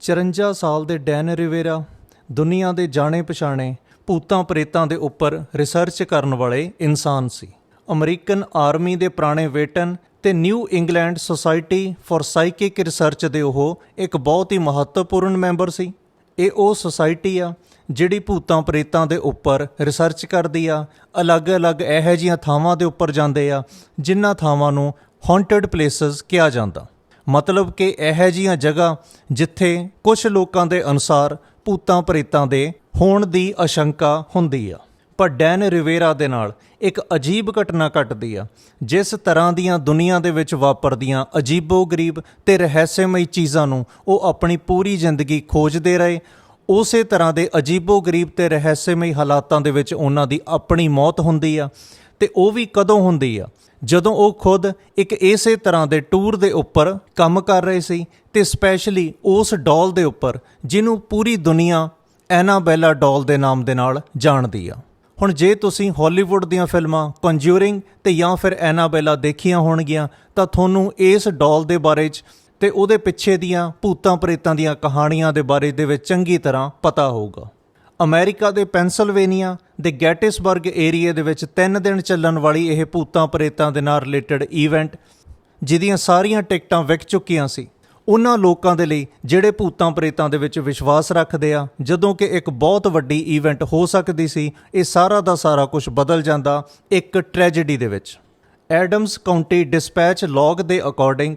54 ਸਾਲ ਦੇ Dan Rivera, ਦੁਨੀਆ ਦੇ ਜਾਣੇ ਪਛਾਣੇ ਭੂਤਾਂ ਪ੍ਰੇਤਾਂ ਦੇ ਉੱਪਰ ਰਿਸਰਚ ਕਰਨ ਵਾਲੇ ਇਨਸਾਨ ਸੀ। ਅਮਰੀਕਨ ਆਰਮੀ ਦੇ ਪੁਰਾਣੇ ਵੇਟਨ ਤੇ New England society for psychic research ਦੇ ਉਹ ਇੱਕ ਬਹੁਤ ਹੀ ਮਹੱਤਵਪੂਰਨ ਮੈਂਬਰ ਸੀ। ਇਹ ਉਹ ਸੁਸਾਇਟੀ ਆ ਜਿਹੜੀ ਭੂਤਾਂ ਪ੍ਰੇਤਾਂ ਦੇ ਉੱਪਰ ਰਿਸਰਚ ਕਰਦੀ ਆ। ਅਲੱਗ-ਅਲੱਗ ਇਹੋ ਜਿਹੀਆਂ ਥਾਵਾਂ ਦੇ ਉੱਪਰ ਜਾਂਦੇ ਆ, ਜਿਨ੍ਹਾਂ ਥਾਵਾਂ ਨੂੰ ਹੌਂਟਡ ਪਲੇਸਸ ਕਿਹਾ ਜਾਂਦਾ। ਮਤਲਬ ਕਿ ਇਹੋ ਜਿਹੀਆਂ ਜਗ੍ਹਾ ਜਿੱਥੇ ਕੁਝ ਲੋਕਾਂ ਦੇ ਅਨੁਸਾਰ ਭੂਤਾਂ ਪ੍ਰੇਤਾਂ ਦੇ ਹੋਣ ਦੀ ਆਸ਼ੰਕਾ ਹੁੰਦੀ ਆ। ਪਰ ਡੈਨ ਰਿਵੇਰਾ ਦੇ ਨਾਲ ਇੱਕ ਅਜੀਬ ਘਟਨਾ ਘਟਦੀ ਆ, ਜਿਸ ਤਰ੍ਹਾਂ ਦੀਆਂ ਦੁਨੀਆ ਦੇ ਵਿੱਚ ਵਾਪਰਦੀਆਂ ਅਜੀਬੋ-ਗਰੀਬ ਤੇ ਰਹੱਸਮਈ ਚੀਜ਼ਾਂ ਨੂੰ ਉਹ ਆਪਣੀ ਪੂਰੀ ਜ਼ਿੰਦਗੀ ਖੋਜਦੇ ਰਹੇ, ਉਸੇ ਤਰ੍ਹਾਂ ਦੇ ਅਜੀਬੋ-ਗਰੀਬ ਤੇ ਰਹੱਸਮਈ ਹਾਲਾਤਾਂ ਦੇ ਵਿੱਚ ਉਹਨਾਂ ਦੀ ਆਪਣੀ ਮੌਤ ਹੁੰਦੀ ਆ। ਤੇ ਉਹ ਵੀ ਕਦੋਂ ਹੁੰਦੀ ਆ? ਜਦੋਂ ਉਹ ਖੁਦ ਇੱਕ ਇਸੇ ਤਰ੍ਹਾਂ ਦੇ ਟੂਰ ਦੇ ਉੱਪਰ ਕੰਮ ਕਰ ਰਹੇ ਸੀ ਤੇ ਸਪੈਸ਼ਲੀ ਉਸ ਡਾਲ ਦੇ ਉੱਪਰ, ਜਿਹਨੂੰ ਪੂਰੀ ਦੁਨੀਆ ਐਨਾਬੈਲਾ ਡਾਲ ਦੇ ਨਾਮ ਦੇ ਨਾਲ ਜਾਣਦੀ ਆ। ਹੁਣ ਜੇ ਤੁਸੀਂ ਹਾਲੀਵੁੱਡ ਦੀਆਂ ਫਿਲਮਾਂ ਕਨਜੂਰਿੰਗ ਤੇ ਜਾਂ ਫਿਰ ਐਨਾਬੈਲਾ ਦੇਖੀਆਂ ਹੋਣਗੀਆਂ, ਤਾਂ ਤੁਹਾਨੂੰ ਇਸ ਡਾਲ ਦੇ ਬਾਰੇ 'ਚ ਤੇ ਉਹਦੇ ਪਿੱਛੇ ਦੀਆਂ ਭੂਤਾਂ ਪ੍ਰੇਤਾਂ ਦੀਆਂ ਕਹਾਣੀਆਂ ਦੇ ਬਾਰੇ ਦੇ ਵਿੱਚ ਚੰਗੀ ਤਰ੍ਹਾਂ ਪਤਾ ਹੋਊਗਾ। ਅਮਰੀਕਾ ਦੇ ਪੈਂਸਲਵੇਨੀਆ ਦੇ ਗੈਟਿਸਬਰਗ ਏਰੀਆ ਦੇ ਵਿੱਚ 3 ਦਿਨ ਚੱਲਣ ਵਾਲੀ ਇਹ ਭੂਤਾਂ ਪ੍ਰੇਤਾਂ ਦੇ ਨਾਲ ਰਿਲੇਟਡ ਇਵੈਂਟ ਜਿਹਦੀਆਂ ਸਾਰੀਆਂ ਟਿਕਟਾਂ ਵਿਕ ਚੁੱਕੀਆਂ ਸੀ। ਉਹਨਾਂ ਲੋਕਾਂ ਦੇ ਲਈ ਜਿਹੜੇ ਭੂਤਾਂ ਪ੍ਰੇਤਾਂ ਦੇ ਵਿੱਚ ਵਿਸ਼ਵਾਸ ਰੱਖਦੇ ਆ, ਜਦੋਂ ਕਿ ਇੱਕ ਬਹੁਤ ਵੱਡੀ ਇਵੈਂਟ ਹੋ ਸਕਦੀ ਸੀ, ਇਹ ਸਾਰਾ ਦਾ ਸਾਰਾ ਕੁਝ ਬਦਲ ਜਾਂਦਾ ਇੱਕ ਟ੍ਰੈਜੇਡੀ ਦੇ ਵਿੱਚ। ਐਡਮਸ ਕਾਉਂਟੀ ਡਿਸਪੈਚ ਲੌਗ ਦੇ ਅਕੋਰਡਿੰਗ,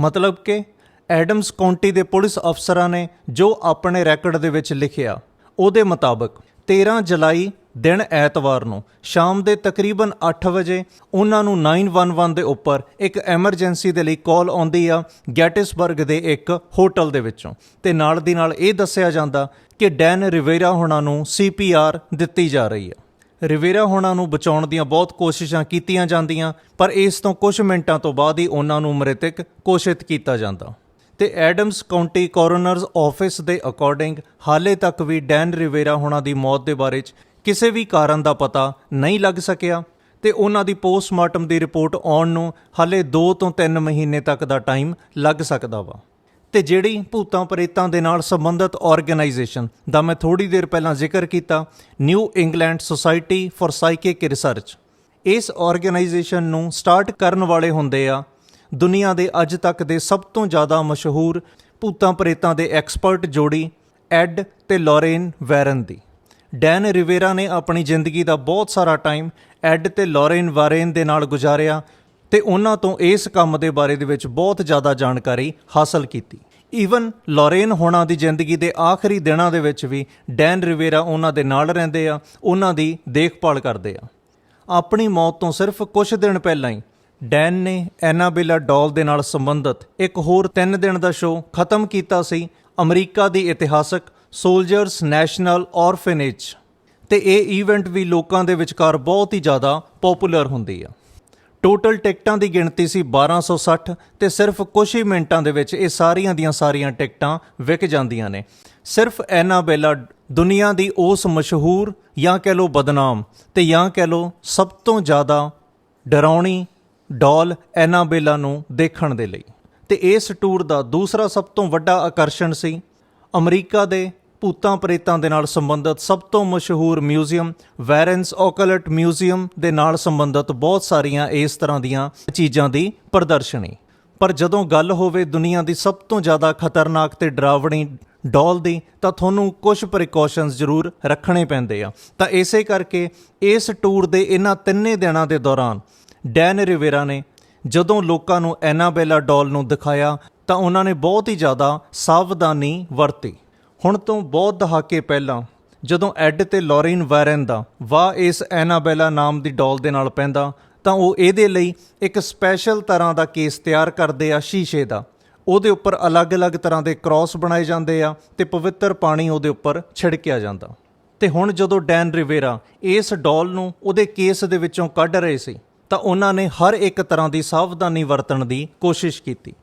ਮਤਲਬ ਕਿ ਐਡਮਸ ਕਾਉਂਟੀ ਦੇ ਪੁਲਿਸ ਅਫਸਰਾਂ ਨੇ ਜੋ ਆਪਣੇ ਰੈਕੋਰਡ ਦੇ ਵਿੱਚ ਲਿਖਿਆ, ਉਹਦੇ ਮੁਤਾਬਕ 13 ਜੁਲਾਈ ਦਿਨ ਐਤਵਾਰ ਨੂੰ, ਸ਼ਾਮ ਦੇ ਤਕਰੀਬਨ 8 ਵਜੇ, ਉਹਨਾਂ ਨੂੰ 911 ਦੇ ਉੱਪਰ ਇੱਕ ਐਮਰਜੈਂਸੀ ਦੇ ਲਈ ਕਾਲ ਆਉਂਦੀ ਆ ਗੈਟਿਸਬਰਗ ਦੇ ਇੱਕ ਹੋਟਲ ਦੇ ਵਿੱਚੋਂ। ਤੇ ਨਾਲ ਦੀ ਨਾਲ ਇਹ ਦੱਸਿਆ ਜਾਂਦਾ ਕਿ ਡੈਨ ਰਿਵੇਰਾ ਹੋਣਾ ਨੂੰ ਸੀਪੀਆਰ ਦਿੱਤੀ ਜਾ ਰਹੀ ਆ। ਰਿਵੇਰਾ ਹੋਣਾ ਨੂੰ ਬਚਾਉਣ ਦੀਆਂ ਬਹੁਤ ਕੋਸ਼ਿਸ਼ਾਂ ਕੀਤੀਆਂ ਜਾਂਦੀਆਂ, ਪਰ ਇਸ ਤੋਂ ਕੁਝ ਮਿੰਟਾਂ ਤੋਂ ਬਾਅਦ ਹੀ ਉਹਨਾਂ ਨੂੰ ਮ੍ਰਿਤਕ ਘੋਸ਼ਿਤ ਕੀਤਾ ਜਾਂਦਾ। ਤੇ ਐਡਮਸ ਕਾਉਂਟੀ ਕੋਰੋਨਰਸ ਆਫਿਸ ਦੇ ਅਕੋਰਡਿੰਗ ਹਾਲੇ ਤੱਕ ਵੀ ਡੈਨ ਰਿਵੇਰਾ ਹੋਣਾ ਦੀ ਮੌਤ ਦੇ ਬਾਰੇ 'ਚ ਕਿਸੇ ਵੀ ਕਾਰਨ ਦਾ ਪਤਾ ਨਹੀਂ ਲੱਗ ਸਕਿਆ ਤੇ ਉਹਨਾਂ ਦੀ ਪੋਸਟਮਾਰਟਮ ਦੀ ਰਿਪੋਰਟ ਆਉਣ ਨੂੰ ਹਾਲੇ 2 ਤੋਂ 3 ਮਹੀਨੇ ਤੱਕ ਦਾ ਟਾਈਮ ਲੱਗ ਸਕਦਾ ਵਾ। ਤੇ ਜਿਹੜੀ ਭੂਤਾਂ ਪ੍ਰੇਤਾਂ ਦੇ ਨਾਲ ਸੰਬੰਧਿਤ ਆਰਗੇਨਾਈਜੇਸ਼ਨ ਦਾ ਮੈਂ ਥੋੜੀ ਦੇਰ ਪਹਿਲਾਂ ਜ਼ਿਕਰ ਕੀਤਾ new England society for psychic research ਇਸ ਆਰਗੇਨਾਈਜੇਸ਼ਨ ਨੂੰ ਸਟਾਰਟ ਕਰਨ ਵਾਲੇ ਹੁੰਦੇ ਆ, ਦੁਨੀਆ ਦੇ ਅੱਜ ਤੱਕ ਦੇ ਸਭ ਤੋਂ ਜ਼ਿਆਦਾ ਮਸ਼ਹੂਰ ਭੂਤਾਂ ਪ੍ਰੇਤਾਂ ਦੇ ਐਕਸਪਰਟ ਜੋੜੀ ਐਡ ਤੇ ਲੋਰੇਨ ਵੈਰਨ ਦੀ। ਡੈਨ ਰਿਵੇਰਾ ਨੇ ਆਪਣੀ ਜ਼ਿੰਦਗੀ ਦਾ ਬਹੁਤ ਸਾਰਾ ਟਾਈਮ ਐਡ ਤੇ ਲੋਰੇਨ ਵਾਰੇਨ ਦੇ ਨਾਲ ਗੁਜ਼ਾਰਿਆ ਤੇ ਉਹਨਾਂ ਤੋਂ ਇਸ ਕੰਮ ਦੇ ਬਾਰੇ ਦੇ ਵਿੱਚ ਬਹੁਤ ਜ਼ਿਆਦਾ ਜਾਣਕਾਰੀ ਹਾਸਲ ਕੀਤੀ। ਈਵਨ ਲੋਰੇਨ ਹੋਣਾ ਦੀ ਜ਼ਿੰਦਗੀ ਦੇ ਆਖਰੀ ਦਿਨਾਂ ਦੇ ਵਿੱਚ ਵੀ ਡੈਨ ਰਿਵੇਰਾ ਉਹਨਾਂ ਦੇ ਨਾਲ ਰਹਿੰਦੇ ਆ, ਉਹਨਾਂ ਦੀ ਦੇਖਭਾਲ ਕਰਦੇ ਆ। ਆਪਣੀ ਮੌਤ ਤੋਂ ਸਿਰਫ ਕੁਝ ਦਿਨ ਪਹਿਲਾਂ ਹੀ ਡੈਨ ਨੇ ਐਨਾਬੇਲਾ ਡਾਲ ਦੇ ਨਾਲ ਸੰਬੰਧਿਤ ਇੱਕ ਹੋਰ 3 ਦਿਨ ਦਾ ਸ਼ੋਅ ਖਤਮ ਕੀਤਾ ਸੀ, ਅਮਰੀਕਾ ਦੀ ਇਤਿਹਾਸਕ ਸੋਲਜਰਸ ਨੈਸ਼ਨਲ ਔਰਫੇਨੇਜ ਤੇ ਇਹ ਈਵੈਂਟ ਵੀ ਲੋਕਾਂ ਦੇ ਵਿਚਕਾਰ ਬਹੁਤ ਹੀ ਜ਼ਿਆਦਾ ਪਪੂਲਰ ਹੁੰਦੀ ਆ। ਟੋਟਲ ਟਿਕਟਾਂ ਦੀ ਗਿਣਤੀ ਸੀ 1260 ਤੇ ਸਿਰਫ ਕੁਝ ਹੀ ਮਿੰਟਾਂ ਦੇ ਵਿੱਚ ਇਹ ਸਾਰੀਆਂ ਦੀਆਂ ਸਾਰੀਆਂ ਟਿਕਟਾਂ ਵਿਕ ਜਾਂਦੀਆਂ ਨੇ। ਸਿਰਫ ਐਨਾਬੇਲਾ ਦੁਨੀਆ ਦੀ ਉਸ ਮਸ਼ਹੂਰ ਜਾਂ ਕਹਿ ਲੋ ਬਦਨਾਮ ਤੇ ਜਾਂ ਕਹਿ ਲੋ ਸਭ ਤੋਂ ਜ਼ਿਆਦਾ ਡਰਾਉਣੀ ਡਾਲ ਐਨਾਬੇਲਾ ਨੂੰ ਦੇਖਣ ਦੇ ਲਈ। ਤੇ ਇਸ ਟੂਰ ਦਾ ਦੂਸਰਾ ਸਭ ਤੋਂ ਵੱਡਾ ਆਕਰਸ਼ਣ ਸੀ ਅਮਰੀਕਾ ਦੇ ਭੂਤਾਂ ਪ੍ਰੇਤਾਂ ਦੇ ਨਾਲ ਸੰਬੰਧਿਤ ਸਭ ਤੋਂ ਮਸ਼ਹੂਰ ਮਿਊਜ਼ੀਅਮ ਵੈਰੈਂਸ ਓਕਲਟ ਮਿਊਜ਼ੀਅਮ ਦੇ ਨਾਲ ਸੰਬੰਧਿਤ ਬਹੁਤ ਸਾਰੀਆਂ ਇਸ ਤਰ੍ਹਾਂ ਦੀਆਂ ਚੀਜ਼ਾਂ ਦੀ ਪ੍ਰਦਰਸ਼ਨੀ। ਪਰ ਜਦੋਂ ਗੱਲ ਹੋਵੇ ਦੁਨੀਆ ਦੀ ਸਭ ਤੋਂ ਜ਼ਿਆਦਾ ਖਤਰਨਾਕ ਤੇ ਡਰਾਵਣੀ ਡਾਲ ਦੀ, ਤਾਂ ਤੁਹਾਨੂੰ ਕੁਝ ਪ੍ਰੀਕਾਸ਼ਨਸ ਜ਼ਰੂਰ ਰੱਖਣੇ ਪੈਂਦੇ ਆ। ਤਾਂ ਇਸੇ ਕਰਕੇ ਇਸ ਟੂਰ ਦੇ ਇਹਨਾਂ ਤਿੰਨੇ ਦਿਨਾਂ ਦੇ ਦੌਰਾਨ ਡੈਨ ਰਿਵੇਰਾ ਨੇ ਜਦੋਂ ਲੋਕਾਂ ਨੂੰ ਐਨਾਬੇਲਾ ਡੋਲ ਨੂੰ ਦਿਖਾਇਆ, ਤਾਂ ਉਹਨਾਂ ਨੇ ਬਹੁਤ ਹੀ ਜ਼ਿਆਦਾ ਸਾਵਧਾਨੀ ਵਰਤੀ। ਹੁਣ ਤੋਂ ਬਹੁਤ ਦਹਾਕੇ ਪਹਿਲਾਂ, ਜਦੋਂ ਐਡ ਤੇ ਲੋਰਿਨ ਵਾਰਨ ਦਾ ਵਾਹ ਇਸ ਐਨਾਬੈਲਾ ਨਾਮ ਦੀ ਡੋਲ ਦੇ ਨਾਲ ਪੈਂਦਾ, ਤਾਂ ਉਹ ਇਹਦੇ ਲਈ ਇੱਕ ਸਪੈਸ਼ਲ ਤਰ੍ਹਾਂ ਦਾ ਕੇਸ ਤਿਆਰ ਕਰਦੇ ਆ ਸ਼ੀਸ਼ੇ ਦਾ। ਉਹਦੇ ਉੱਪਰ ਅਲੱਗ-ਅਲੱਗ ਤਰ੍ਹਾਂ ਦੇ ਕ੍ਰਾਸ ਬਣਾਏ ਜਾਂਦੇ ਆ ਤੇ ਪਵਿੱਤਰ ਪਾਣੀ ਉਹਦੇ ਉੱਪਰ ਛਿੜਕਿਆ ਜਾਂਦਾ। ਤੇ ਹੁਣ ਜਦੋਂ ਡੈਨ ਰਿਵੇਰਾ ਇਸ ਡੋਲ ਨੂੰ ਉਹਦੇ ਕੇਸ ਦੇ ਵਿੱਚੋਂ ਕੱਢ ਰਹੇ ਸੀ, ਤਾਂ ਉਹਨਾਂ ਨੇ ਹਰ ਇੱਕ ਤਰ੍ਹਾਂ ਦੀ ਸਾਵਧਾਨੀ ਵਰਤਣ ਦੀ ਕੋਸ਼ਿਸ਼ ਕੀਤੀ।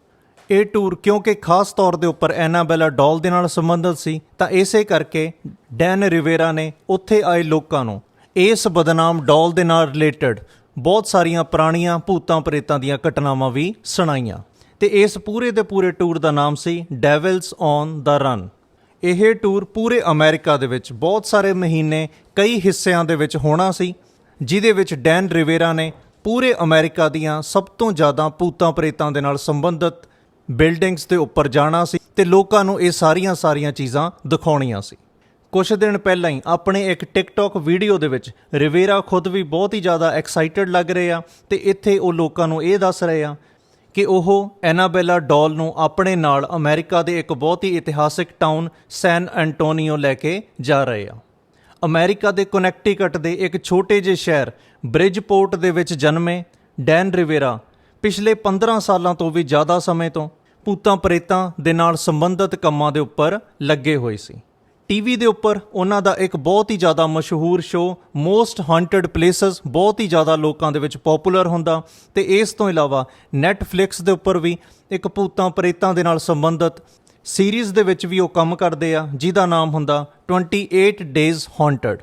ਇਹ ਟੂਰ ਕਿਉਂਕਿ ਖਾਸ ਤੌਰ ਦੇ ਉੱਪਰ ਐਨਾਬੈਲਾ ਡਾਲ ਦੇ ਨਾਲ ਸੰਬੰਧਿਤ ਸੀ, ਤਾਂ ਇਸੇ ਕਰਕੇ ਡੈਨ ਰਿਵੇਰਾ ਨੇ ਉੱਥੇ ਆਏ ਲੋਕਾਂ ਨੂੰ ਇਸ ਬਦਨਾਮ ਡਾਲ ਦੇ ਨਾਲ ਰਿਲੇਟਡ ਬਹੁਤ ਸਾਰੀਆਂ ਪੁਰਾਣੀਆਂ ਭੂਤਾਂ ਪ੍ਰੇਤਾਂ ਦੀਆਂ ਘਟਨਾਵਾਂ ਵੀ ਸੁਣਾਈਆਂ। ਤੇ ਇਸ ਪੂਰੇ ਦੇ ਪੂਰੇ ਟੂਰ ਦਾ ਨਾਮ ਸੀ ਡੈਵਲਸ ਔਨ ਦਾ ਰਨ। ਇਹ ਟੂਰ ਪੂਰੇ ਅਮਰੀਕਾ ਦੇ ਵਿੱਚ ਬਹੁਤ ਸਾਰੇ ਮਹੀਨੇ ਕਈ ਹਿੱਸਿਆਂ ਦੇ ਵਿੱਚ ਹੋਣਾ ਸੀ ਜਿਦੇ ਵਿੱਚ ਡੈਨ ਰਿਵੇਰਾ ਨੇ ਪੂਰੇ ਅਮਰੀਕਾ ਦੀਆਂ ਸਭ ਤੋਂ ਜ਼ਿਆਦਾ ਭੂਤਾਂ ਪ੍ਰੇਤਾਂ ਦੇ ਨਾਲ ਸੰਬੰਧਿਤ ਬਿਲਡਿੰਗਸ ਦੇ ਉੱਪਰ ਜਾਣਾ ਸੀ ਤੇ ਲੋਕਾਂ ਨੂੰ ਇਹ ਸਾਰੀਆਂ ਸਾਰੀਆਂ ਚੀਜ਼ਾਂ ਦਿਖਾਉਣੀਆਂ ਸੀ। ਕੁਝ ਦਿਨ ਪਹਿਲਾਂ ਹੀ ਆਪਣੇ ਇੱਕ ਟਿਕਟੌਕ ਵੀਡੀਓ ਦੇ ਵਿੱਚ ਰਿਵੇਰਾ ਖੁਦ ਵੀ ਬਹੁਤ ਹੀ ਜ਼ਿਆਦਾ ਐਕਸਾਈਟਡ ਲੱਗ ਰਹੇ ਆ ਤੇ ਇੱਥੇ ਉਹ ਲੋਕਾਂ ਨੂੰ ਇਹ ਦੱਸ ਰਹੇ ਆ ਕਿ ਉਹ ਐਨਾਬੈਲਾ ਡੋਲ ਨੂੰ ਆਪਣੇ ਨਾਲ ਅਮਰੀਕਾ ਦੇ ਇੱਕ ਬਹੁਤ ਹੀ ਇਤਿਹਾਸਿਕ ਟਾਊਨ ਸੈਨ ਐਂਟੋਨੀਓ ਲੈ ਕੇ ਜਾ ਰਹੇ ਆ। ਅਮਰੀਕਾ ਦੇ ਕਨੈਕਟੀਕਟ ਦੇ ਇੱਕ ਛੋਟੇ ਜਿਹੇ ਸ਼ਹਿਰ ਬ੍ਰਿਜਪੋਰਟ ਦੇ ਵਿੱਚ ਜਨਮੇ ਡੈਨ ਰਿਵੇਰਾ ਪਿਛਲੇ 15 ਸਾਲਾਂ ਤੋਂ ਵੀ ਜ਼ਿਆਦਾ ਸਮੇਂ ਤੋਂ ਭੂਤਾਂ ਪ੍ਰੇਤਾਂ ਦੇ ਨਾਲ ਸੰਬੰਧਿਤ ਕੰਮਾਂ ਦੇ ਉੱਪਰ ਲੱਗੇ ਹੋਏ ਸੀ। ਟੀਵੀ ਦੇ ਉੱਪਰ ਉਹਨਾਂ ਦਾ ਇੱਕ ਬਹੁਤ ਹੀ ਜ਼ਿਆਦਾ ਮਸ਼ਹੂਰ ਸ਼ੋਅ ਮੋਸਟ ਹਾਂਟਡ ਪਲੇਸਸ ਬਹੁਤ ਹੀ ਜ਼ਿਆਦਾ ਲੋਕਾਂ ਦੇ ਵਿੱਚ ਪਪੂਲਰ ਹੁੰਦਾ ਤੇ ਇਸ ਤੋਂ ਇਲਾਵਾ Netflix ਦੇ ਉੱਪਰ ਵੀ ਇੱਕ ਭੂਤਾਂ ਪ੍ਰੇਤਾਂ ਦੇ ਨਾਲ ਸੰਬੰਧਿਤ ਸੀਰੀਜ਼ ਦੇ ਵਿੱਚ ਵੀ ਉਹ ਕੰਮ ਕਰਦੇ ਆ, ਜਿਹਦਾ ਨਾਮ ਹੁੰਦਾ 28 ਡੇਜ਼ ਹਾਂਟਡ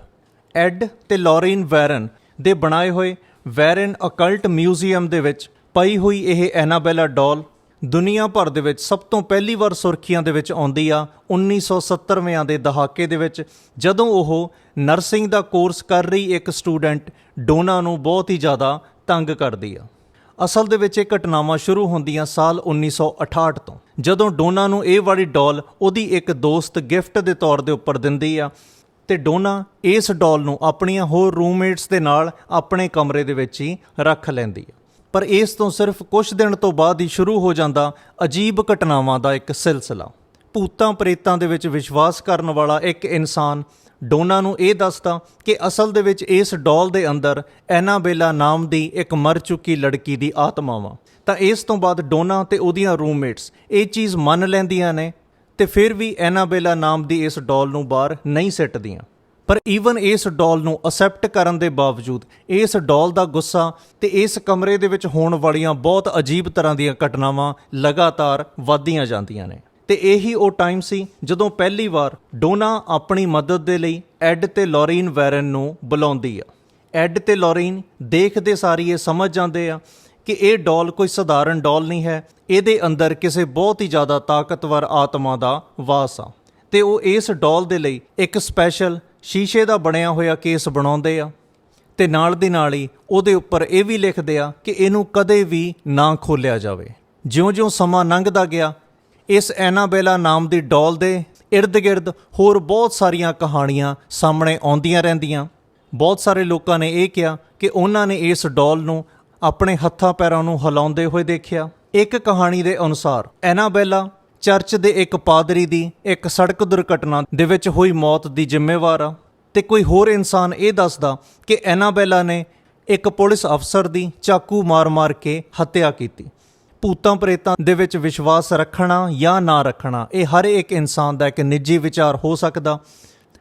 ਐਡ ਤੇ ਲੌਰੀਨ ਵੈਰਨ ਦੇ ਬਣਾਏ ਹੋਏ ਵੈਰਨ ਅਕਲਟ ਮਿਊਜ਼ੀਅਮ ਦੇ ਵਿੱਚ ਪਈ ਹੋਈ ਇਹ ਐਨਾਬੈਲਾ ਡਾਲ ਦੁਨੀਆ ਭਰ ਦੇ ਵਿੱਚ ਸਭ ਤੋਂ ਪਹਿਲੀ ਵਾਰ ਸੁਰਖੀਆਂ ਦੇ ਵਿੱਚ ਆਉਂਦੀ ਆ 1970ਵਿਆਂ ਦੇ ਦਹਾਕੇ ਦੇ ਵਿੱਚ, ਜਦੋਂ ਉਹ ਨਰਸਿੰਗ ਦਾ ਕੋਰਸ ਕਰ ਰਹੀ ਇੱਕ ਸਟੂਡੈਂਟ ਡੋਨਾ ਨੂੰ ਬਹੁਤ ਹੀ ਜ਼ਿਆਦਾ ਤੰਗ ਕਰਦੀ ਆ। ਅਸਲ ਦੇ ਵਿੱਚ ਇਹ ਘਟਨਾਵਾਂ ਸ਼ੁਰੂ ਹੁੰਦੀਆਂ ਸਾਲ 1968 ਤੋਂ। ਜਦੋਂ ਡੋਨਾ ਨੂੰ ਇਹ ਵਾਲੀ ਡਾਲ ਉਹਦੀ ਇੱਕ ਦੋਸਤ ਗਿਫਟ ਦੇ ਤੌਰ ਦੇ ਉੱਪਰ ਦਿੰਦੀ ਆ, ਤੇ ਡੋਨਾ ਇਸ ਡਾਲ ਨੂੰ ਆਪਣੀਆਂ ਹੋਰ ਰੂਮਮੇਟਸ ਦੇ ਨਾਲ ਆਪਣੇ ਕਮਰੇ ਦੇ ਵਿੱਚ ਹੀ ਰੱਖ ਲੈਂਦੀ ਆ। ਪਰ ਇਸ ਤੋਂ ਸਿਰਫ ਕੁਝ ਦਿਨ ਤੋਂ ਬਾਅਦ ਹੀ ਸ਼ੁਰੂ ਹੋ ਜਾਂਦਾ ਅਜੀਬ ਘਟਨਾਵਾਂ ਦਾ ਇੱਕ ਸਿਲਸਿਲਾ। ਭੂਤਾਂ ਪ੍ਰੇਤਾਂ ਦੇ ਵਿੱਚ ਵਿਸ਼ਵਾਸ ਕਰਨ ਵਾਲਾ ਇੱਕ ਇਨਸਾਨ ਡੋਨਾ ਨੂੰ ਇਹ ਦੱਸਦਾ ਕਿ ਅਸਲ ਦੇ ਵਿੱਚ ਇਸ ਡੋਲ ਦੇ ਅੰਦਰ ਐਨਾਬੇਲਾ ਨਾਮ ਦੀ ਇੱਕ ਮਰ ਚੁੱਕੀ ਲੜਕੀ ਦੀ ਆਤਮਾ ਵਾ। ਤਾਂ ਇਸ ਤੋਂ ਬਾਅਦ ਡੋਨਾ ਤੇ ਉਹਦੀਆਂ ਰੂਮਮੇਟਸ ਇਹ ਚੀਜ਼ ਮੰਨ ਲੈਂਦੀਆਂ ਨੇ ਤੇ ਫਿਰ ਵੀ ਐਨਾਬੇਲਾ ਨਾਮ ਦੀ ਇਸ ਡਾਲ ਨੂੰ ਬਾਹਰ ਨਹੀਂ ਸਿੱਟਦੀਆਂ। ਪਰ ਈਵਨ ਇਸ ਡਾਲ ਨੂੰ ਅਸੈਪਟ ਕਰਨ ਦੇ ਬਾਵਜੂਦ, ਇਸ ਡਾਲ ਦਾ ਗੁੱਸਾ ਤੇ ਇਸ ਕਮਰੇ ਦੇ ਵਿੱਚ ਹੋਣ ਵਾਲੀਆਂ ਬਹੁਤ ਅਜੀਬ ਤਰ੍ਹਾਂ ਦੀਆਂ ਘਟਨਾਵਾਂ ਲਗਾਤਾਰ ਵਧਦੀਆਂ ਜਾਂਦੀਆਂ ਨੇ। ਤੇ ਇਹੀ ਉਹ ਟਾਈਮ ਸੀ ਜਦੋਂ ਪਹਿਲੀ ਵਾਰ ਡੋਨਾ ਆਪਣੀ ਮਦਦ ਦੇ ਲਈ ਐਡ ਤੇ ਲੌਰੀਨ ਵੈਰਨ ਨੂੰ ਬੁਲਾਉਂਦੀ ਆ। ਐਡ ਤੇ ਲੌਰੀਨ ਦੇਖਦੇ ਸਾਰੀ ਇਹ ਸਮਝ ਜਾਂਦੇ ਆ ਕਿ ਇਹ ਡਾਲ ਕੋਈ ਸਧਾਰਨ ਡਾਲ ਨਹੀਂ ਹੈ, ਇਹਦੇ ਅੰਦਰ ਕਿਸੇ ਬਹੁਤ ਹੀ ਜ਼ਿਆਦਾ ਤਾਕਤਵਰ ਆਤਮਾ ਦਾ ਵਾਸ ਆ। ਤੇ ਉਹ ਇਸ ਡਾਲ ਦੇ ਲਈ ਇੱਕ ਸਪੈਸ਼ਲ ਸ਼ੀਸ਼ੇ ਦਾ ਬਣਿਆ ਹੋਇਆ ਕੇਸ ਬਣਾਉਂਦੇ ਆ ਤੇ ਨਾਲ ਦੀ ਨਾਲ ਹੀ ਉਹਦੇ ਉੱਪਰ ਇਹ ਵੀ ਲਿਖਦੇ ਆ ਕਿ ਇਹਨੂੰ ਕਦੇ ਵੀ ਨਾ ਖੋਲਿਆ ਜਾਵੇ। ਜਿਉਂ-ਜਿਉਂ ਸਮਾਂ ਲੰਘਦਾ ਗਿਆ, ਇਸ ਐਨਾਬੈਲਾ ਨਾਮ ਦੀ ਡਾਲ ਦੇ ird-gird ਹੋਰ ਬਹੁਤ ਸਾਰੀਆਂ ਕਹਾਣੀਆਂ ਸਾਹਮਣੇ ਆਉਂਦੀਆਂ ਰਹਿੰਦੀਆਂ। ਬਹੁਤ ਸਾਰੇ ਲੋਕਾਂ ਨੇ ਇਹ ਕਿਹਾ ਕਿ ਉਹਨਾਂ ਨੇ ਇਸ ਡੋਲ ਨੂੰ ਆਪਣੇ ਹੱਥਾਂ ਪੈਰਾਂ ਨੂੰ ਹਿਲਾਉਂਦੇ ਹੋਏ ਦੇਖਿਆ। ਇੱਕ ਕਹਾਣੀ ਦੇ ਅਨੁਸਾਰ ਐਨਾਬੈਲਾ ਚਰਚ ਦੇ ਇੱਕ ਪਾਦਰੀ ਦੀ ਇੱਕ ਸੜਕ ਦੁਰਘਟਨਾ ਦੇ ਵਿੱਚ ਹੋਈ ਮੌਤ ਦੀ ਜ਼ਿੰਮੇਵਾਰ ਆ। ਤੇ ਕੋਈ ਹੋਰ ਇਨਸਾਨ ਇਹ ਦੱਸਦਾ ਕਿ ਐਨਾਬੈਲਾ ਨੇ ਇੱਕ ਪੁਲਿਸ ਅਫਸਰ ਦੀ ਚਾਕੂ ਮਾਰ-ਮਾਰ ਕੇ ਹੱਤਿਆ ਕੀਤੀ। ਭੂਤਾਂ ਪ੍ਰੇਤਾਂ ਦੇ ਵਿੱਚ ਵਿਸ਼ਵਾਸ ਰੱਖਣਾ ਜਾਂ ਨਾ ਰੱਖਣਾ, ਇਹ ਹਰ ਇੱਕ ਇਨਸਾਨ ਦਾ ਇੱਕ ਨਿੱਜੀ ਵਿਚਾਰ ਹੋ ਸਕਦਾ।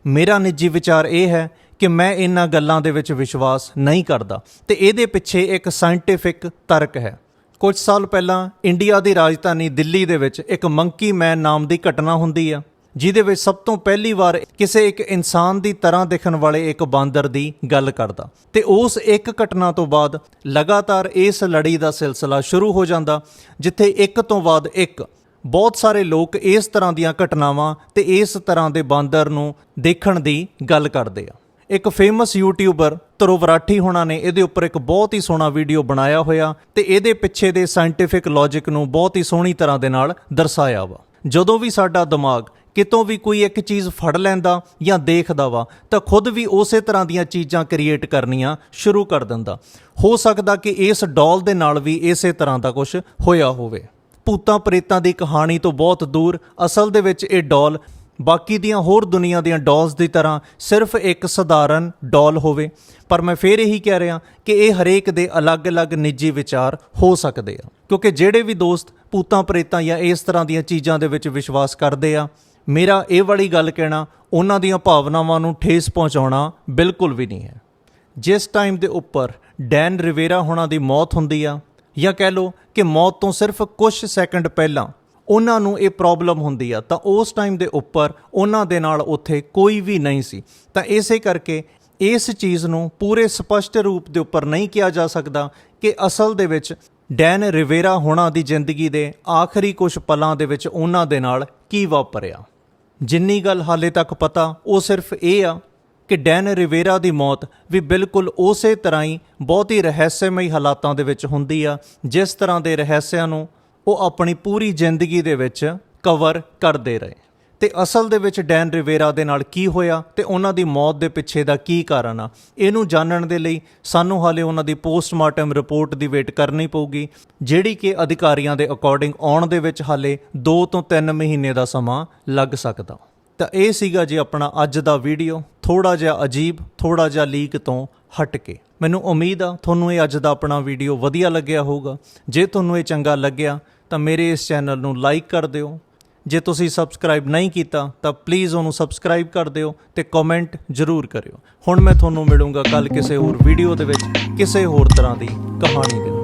ਮੇਰਾ ਨਿੱਜੀ ਵਿਚਾਰ ਇਹ ਹੈ ਕਿ ਮੈਂ ਇਹਨਾਂ ਗੱਲਾਂ ਦੇ ਵਿੱਚ ਵਿਸ਼ਵਾਸ ਨਹੀਂ ਕਰਦਾ। ਤੇ ਇਹਦੇ ਪਿੱਛੇ ਇੱਕ ਸਾਇੰਟਿਫਿਕ ਤਰਕ ਹੈ। ਕੁਝ ਸਾਲ ਪਹਿਲਾਂ ਇੰਡੀਆ ਦੀ ਰਾਜਧਾਨੀ ਦਿੱਲੀ ਦੇ ਵਿੱਚ ਇੱਕ ਮੰਕੀ ਮੈਨ ਨਾਮ ਦੀ ਘਟਨਾ ਹੁੰਦੀ ਆ, ਜਿਹਦੇ ਵਿੱਚ ਸਭ ਤੋਂ ਪਹਿਲੀ ਵਾਰ ਕਿਸੇ ਇੱਕ ਇਨਸਾਨ ਦੀ ਤਰ੍ਹਾਂ ਦਿਖਣ ਵਾਲੇ ਇੱਕ ਬਾਂਦਰ ਦੀ ਗੱਲ ਕਰਦਾ। ਤੇ ਉਸ ਇੱਕ ਘਟਨਾ ਤੋਂ ਬਾਅਦ ਲਗਾਤਾਰ ਇਸ ਲੜੀ ਦਾ ਸਿਲਸਿਲਾ ਸ਼ੁਰੂ ਹੋ ਜਾਂਦਾ, ਜਿੱਥੇ ਇੱਕ ਤੋਂ ਬਾਅਦ ਇੱਕ, ਬਹੁਤ ਸਾਰੇ ਲੋਕ ਇਸ ਤਰ੍ਹਾਂ ਦੀਆਂ ਘਟਨਾਵਾਂ ਤੇ ਇਸ ਤਰ੍ਹਾਂ ਦੇ ਬਾਂਦਰ ਨੂੰ ਦੇਖਣ ਦੀ ਗੱਲ ਕਰਦੇ ਆ। ਇੱਕ ਫੇਮਸ ਯੂਟਿਊਬਰ ਤਰੋਵਰਾਠੀ ਹੋਣਾ ਨੇ, ਇਹਦੇ ਉੱਪਰ ਇੱਕ ਬਹੁਤ ਹੀ ਸੋਹਣਾ ਵੀਡੀਓ ਬਣਾਇਆ ਹੋਇਆ ਤੇ ਇਹਦੇ ਪਿੱਛੇ ਦੇ ਸਾਇੰਟਿਫਿਕ ਲੌਜੀਕ ਨੂੰ ਬਹੁਤ ਹੀ ਸੋਹਣੀ ਤਰ੍ਹਾਂ ਦੇ ਨਾਲ ਦਰਸਾਇਆ ਵਾ। ਜਦੋਂ ਵੀ ਸਾਡਾ ਦਿਮਾਗ ਕਿਤੋਂ ਵੀ ਕੋਈ ਇੱਕ ਚੀਜ਼ ਫੜ ਲੈਂਦਾ ਜਾਂ ਦੇਖਦਾ ਵਾ, ਤਾਂ ਖੁਦ ਵੀ ਉਸੇ ਤਰ੍ਹਾਂ ਦੀਆਂ ਚੀਜ਼ਾਂ ਕ੍ਰੀਏਟ ਕਰਨੀਆਂ ਸ਼ੁਰੂ ਕਰ ਦਿੰਦਾ। ਹੋ ਸਕਦਾ ਕਿ ਇਸ ਡਾਲ ਦੇ ਨਾਲ ਵੀ ਇਸੇ ਤਰ੍ਹਾਂ ਦਾ ਕੁਝ ਹੋਇਆ ਹੋਵੇ। ਭੂਤਾਂ ਪ੍ਰੇਤਾਂ ਦੀ ਕਹਾਣੀ ਤੋਂ ਬਹੁਤ ਦੂਰ ਅਸਲ ਦੇ ਵਿੱਚ ਇਹ ਡਾਲ ਬਾਕੀ ਦੀਆਂ ਹੋਰ ਦੁਨੀਆ ਦੀਆਂ ਡਾਲਸ ਦੀ ਤਰ੍ਹਾਂ ਸਿਰਫ ਇੱਕ ਸਧਾਰਨ ਡਾਲ ਹੋਵੇ। ਪਰ ਮੈਂ ਫੇਰ ਇਹੀ ਕਹਿ ਰਿਹਾ ਕਿ ਇਹ ਹਰੇਕ ਦੇ ਅਲੱਗ-ਅਲੱਗ ਨਿੱਜੀ ਵਿਚਾਰ ਹੋ ਸਕਦੇ ਆ। ਕਿਉਂਕਿ ਜਿਹੜੇ ਵੀ ਦੋਸਤ ਭੂਤਾਂ, ਪ੍ਰੇਤਾਂ ਜਾਂ ਇਸ ਤਰ੍ਹਾਂ ਦੀਆਂ ਚੀਜ਼ਾਂ ਦੇ ਵਿੱਚ ਵਿਸ਼ਵਾਸ ਕਰਦੇ ਆ, ਮੇਰਾ ਇਹ ਵਾਲੀ ਗੱਲ ਕਹਿਣਾ, ਉਹਨਾਂ ਦੀਆਂ ਭਾਵਨਾਵਾਂ ਨੂੰ ਠੇਸ ਪਹੁੰਚਾਉਣਾ ਬਿਲਕੁਲ ਵੀ ਨਹੀਂ ਹੈ। ਜਿਸ ਟਾਈਮ ਦੇ ਉੱਪਰ ਡੈਨ ਰਿਵੇਰਾ ਹੋਣਾ ਦੀ ਮੌਤ ਹੁੰਦੀ ਆ, ਜਾਂ ਕਹਿ ਲਓ ਕਿ ਮੌਤ ਤੋਂ ਸਿਰਫ ਕੁਝ ਸੈਕਿੰਡ ਪਹਿਲਾਂ ਉਹਨਾਂ ਨੂੰ ਇਹ ਪ੍ਰੋਬਲਮ ਹੁੰਦੀ ਆ। ਤਾਂ ਉਸ ਟਾਈਮ ਦੇ ਉੱਪਰ ਉਹਨਾਂ ਦੇ ਨਾਲ ਉੱਥੇ ਕੋਈ ਵੀ ਨਹੀਂ ਸੀ। ਤਾਂ ਇਸੇ ਕਰਕੇ ਇਸ ਚੀਜ਼ ਨੂੰ ਪੂਰੇ ਸਪਸ਼ਟ ਰੂਪ ਦੇ ਉੱਪਰ ਨਹੀਂ ਕਿਹਾ ਜਾ ਸਕਦਾ ਕਿ ਅਸਲ ਦੇ ਵਿੱਚ ਡੈਨ ਰਿਵੇਰਾ ਹੋਣਾ ਦੀ ਜ਼ਿੰਦਗੀ ਦੇ ਆਖਰੀ ਕੁਝ ਪਲਾਂ ਦੇ ਵਿੱਚ ਉਹਨਾਂ ਦੇ ਨਾਲ ਕੀ ਵਾਪਰਿਆ। ਜਿੰਨੀ ਗੱਲ ਹਾਲੇ ਤੱਕ ਪਤਾ, ਉਹ ਸਿਰਫ ਇਹ ਆ ਕਿ ਡੈਨ ਰਿਵੇਰਾ ਦੀ ਮੌਤ ਵੀ ਬਿਲਕੁਲ ਉਸੇ ਤਰ੍ਹਾਂ ਹੀ ਬਹੁਤ ਹੀ ਰਹੱਸਮਈ ਹਾਲਾਤਾਂ ਦੇ ਵਿੱਚ ਹੁੰਦੀ ਆ, ਜਿਸ ਤਰ੍ਹਾਂ ਦੇ ਰਹੱਸਿਆਂ ਨੂੰ ਉਹ ਆਪਣੀ ਪੂਰੀ ਜ਼ਿੰਦਗੀ ਦੇ ਵਿੱਚ ਕਵਰ ਕਰਦੇ ਰਹੇ। ਤੇ ਅਸਲ ਦੇ ਵਿੱਚ ਡੈਨ ਰਿਵੇਰਾ ਦੇ ਨਾਲ ਕੀ ਹੋਇਆ ਤੇ ਉਹਨਾਂ ਦੀ ਮੌਤ ਦੇ ਪਿੱਛੇ ਦਾ ਕੀ ਕਾਰਨ ਆ, ਇਹਨੂੰ ਜਾਣਨ ਦੇ ਲਈ ਸਾਨੂੰ ਹਾਲੇ ਉਹਨਾਂ ਦੀ ਪੋਸਟਮਾਰਟਮ ਰਿਪੋਰਟ ਦੀ ਵੇਟ ਕਰਨੀ ਪਊਗੀ, ਜਿਹੜੀ ਕਿ ਅਧਿਕਾਰੀਆਂ ਦੇ ਅਕੋਰਡਿੰਗ ਆਉਣ ਦੇ ਵਿੱਚ ਹਾਲੇ 2 ਤੋਂ 3 ਮਹੀਨੇ ਦਾ ਸਮਾਂ ਲੱਗ ਸਕਦਾ। ਤਾਂ ਇਹ ਸੀਗਾ ਜੀ ਆਪਣਾ ਅੱਜ ਦਾ ਵੀਡੀਓ ਥੋੜਾ ਜਿਹਾ ਅਜੀਬ ਥੋੜਾ ਜਿਹਾ ਲੀਕ ਤੋਂ ਹਟ ਕੇ। ਮੈਨੂੰ ਉਮੀਦ ਆ, ਤੁਹਾਨੂੰ ਇਹ ਅੱਜ ਦਾ ਆਪਣਾ ਵੀਡੀਓ ਵਧੀਆ ਲੱਗਿਆ ਹੋਊਗਾ। ਜੇ ਤੁਹਾਨੂੰ ਇਹ ਚੰਗਾ ਲੱਗਿਆ ਤਾਂ ਮੇਰੇ ਇਸ ਚੈਨਲ ਨੂੰ ਲਾਈਕ ਕਰ ਦਿਓ। ਜੇ ਤੁਸੀਂ ਸਬਸਕ੍ਰਾਈਬ ਨਹੀਂ ਕੀਤਾ, ਤਾਂ ਪਲੀਜ਼ ਉਹਨੂੰ ਸਬਸਕ੍ਰਾਈਬ ਕਰ ਦਿਓ ਤੇ ਕਮੈਂਟ ਜ਼ਰੂਰ ਕਰਿਓ। ਹੁਣ ਮੈਂ ਤੁਹਾਨੂੰ ਮਿਲੂੰਗਾ ਕੱਲ ਕਿਸੇ ਹੋਰ ਵੀਡੀਓ ਦੇ ਵਿੱਚ ਕਿਸੇ ਹੋਰ ਤਰ੍ਹਾਂ ਦੀ ਕਹਾਣੀ ਦੇ